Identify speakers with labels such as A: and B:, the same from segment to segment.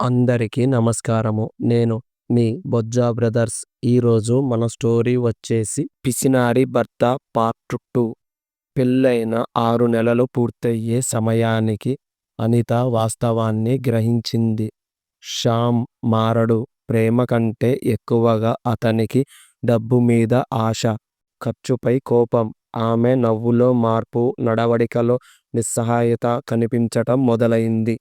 A: అందరికీ నమస్కారము. నేను మీ బొజ్జా బ్రదర్స్. ఈరోజు మన స్టోరీ వచ్చేసి పిసినారి భర్త పార్ట్ టూ. పెళ్ళైన ఆరు నెలలు పూర్తయ్యే సమయానికి అనిత వాస్తవాన్ని గ్రహించింది. శ్యామ్ మారడు ప్రేమ కంటే ఎక్కువగా అతనికి డబ్బు మీద ఆశ ఖర్చుపై కోపం. ఆమె నవ్వులో మార్పు నడవడికలో నిస్సహాయత కనిపించటం మొదలైంది.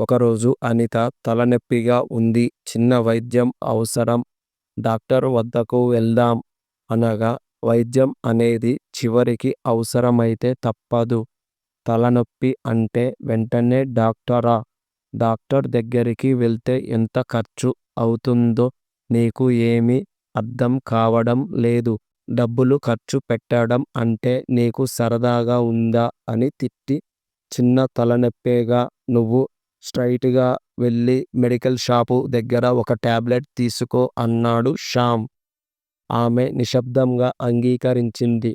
A: ఒకరోజు అనిత తలనొప్పిగా ఉంది. చిన్న వైద్యం అవసరం. డాక్టర్ వద్దకు వెళ్దాం అనగా వైద్యం అనేది చివరికి అవసరమైతే తప్పదు. తలనొప్పి అంటే వెంటనే డాక్టరా? డాక్టర్ దగ్గరికి వెళ్తే ఎంత ఖర్చు అవుతుందో నీకు ఏమీ అర్థం కావడం లేదు. డబ్బులు ఖర్చు పెట్టడం అంటే నీకు సరదాగా ఉందా అని తిట్టి చిన్న తలనొప్పేగా నువ్వు స్ట్రైట్గా వెళ్ళి మెడికల్ షాపు దగ్గర ఒక టాబ్లెట్ తీసుకో అన్నాడు శ్యామ్. ఆమె నిశ్శబ్దంగా అంగీకరించింది.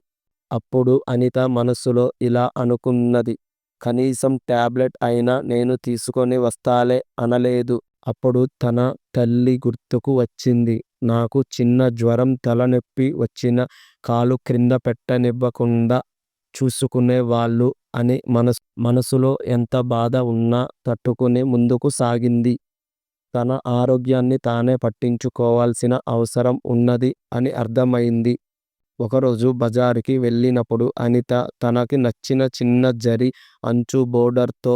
A: అప్పుడు అనిత మనసులో ఇలా అనుకున్నది కనీసం టాబ్లెట్ అయినా నేను తీసుకొని వస్తాలే అనలేదు. అప్పుడు తన తల్లి గుర్తుకు వచ్చింది. నాకు చిన్న జ్వరం తలనొప్పి వచ్చిన కాలు క్రింద పెట్టనివ్వకుండా చూసుకునే వాళ్ళు అని మనసు మనసులో ఎంత బాధ ఉన్నా తట్టుకుని ముందుకు సాగింది. తన ఆరోగ్యాన్ని తానే పట్టించుకోవాల్సిన అవసరం ఉన్నది అని అర్థమైంది. ఒకరోజు బజారుకి వెళ్ళినప్పుడు అనిత తనకి నచ్చిన చిన్న జరి అంచు బోర్డర్తో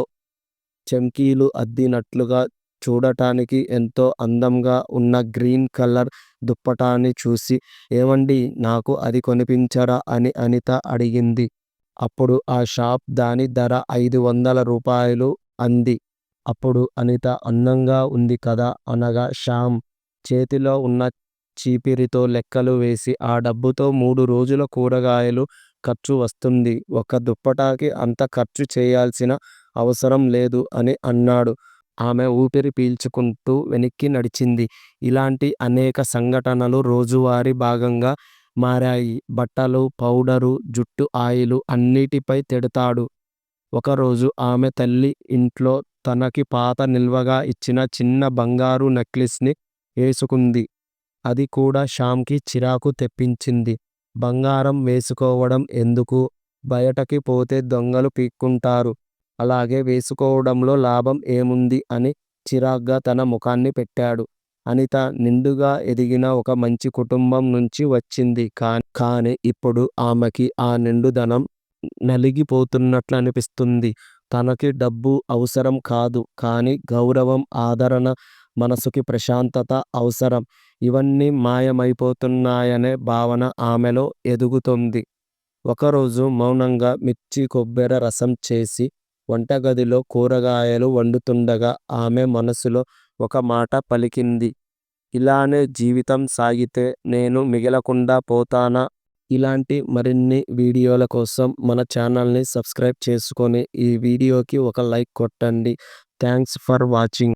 A: చెంకీలు అద్దినట్లుగా చూడటానికి ఎంతో అందంగా ఉన్న గ్రీన్ కలర్ దుప్పటాన్ని చూసి ఏవండి నాకు అది కొనిపించరా? అని అనిత అడిగింది. అప్పుడు ఆ షాప్ దాని ధర ఐదు వందల రూపాయలు అంది. అప్పుడు అనిత అందంగా ఉంది కదా అనగా శ్యామ్ చేతిలో ఉన్న చీపిరితో లెక్కలు వేసి ఆ డబ్బుతో మూడు రోజుల కూరగాయలు ఖర్చు వస్తుంది. ఒక దుప్పటాకి అంత ఖర్చు చేయాల్సిన అవసరం లేదు అని అన్నాడు. ఆమె ఊపిరి పీల్చుకుంటూ వెనక్కి నడిచింది. ఇలాంటి అనేక సంఘటనలు రోజువారీ భాగంగా మారాయి. బట్టలు పౌడరు జుట్టు ఆయిలు అన్నిటిపై తిడతాడు. ఒకరోజు ఆమె తల్లి ఇంట్లో తనకి పాత నిల్వగా ఇచ్చిన చిన్న బంగారు నెక్లెస్ని వేసుకుంది అది కూడా శ్యామ్కి చిరాకు తెప్పించింది. బంగారం వేసుకోవడం ఎందుకు? బయటకి పోతే దొంగలు పీక్కుంటారు. అలాగే వేసుకోవడంలో లాభం ఏముంది అని చిరాగ్గా తన ముఖాన్ని పెట్టాడు. అనిత నిండుగా ఎదిగిన ఒక మంచి కుటుంబం నుంచి వచ్చింది. కానీ ఇప్పుడు ఆమెకి ఆ నిండుదనం నలిగిపోతున్నట్లు అనిపిస్తుంది తనకి డబ్బు అవసరం కాదు కానీ గౌరవం ఆదరణ మనసుకి ప్రశాంతత అవసరం. ఇవన్నీ మాయమైపోతున్నాయనే భావన ఆమెలో ఎదుగుతుంది. ఒకరోజు మౌనంగా మిర్చి కొబ్బెర రసం చేసి వంటగదిలో కూరగాయలు వండుతుండగా ఆమె మనసులో ఒక మాట పలికింది. ఇలానే జీవితం సాగితే నేను మిగలకుండా పోతానా? ఇలాంటి మరిన్ని వీడియోల కోసం మన ఛానల్ని సబ్స్క్రైబ్ చేసుకొని ఈ వీడియోకి ఒక లైక్ కొట్టండి. Thanks for watching.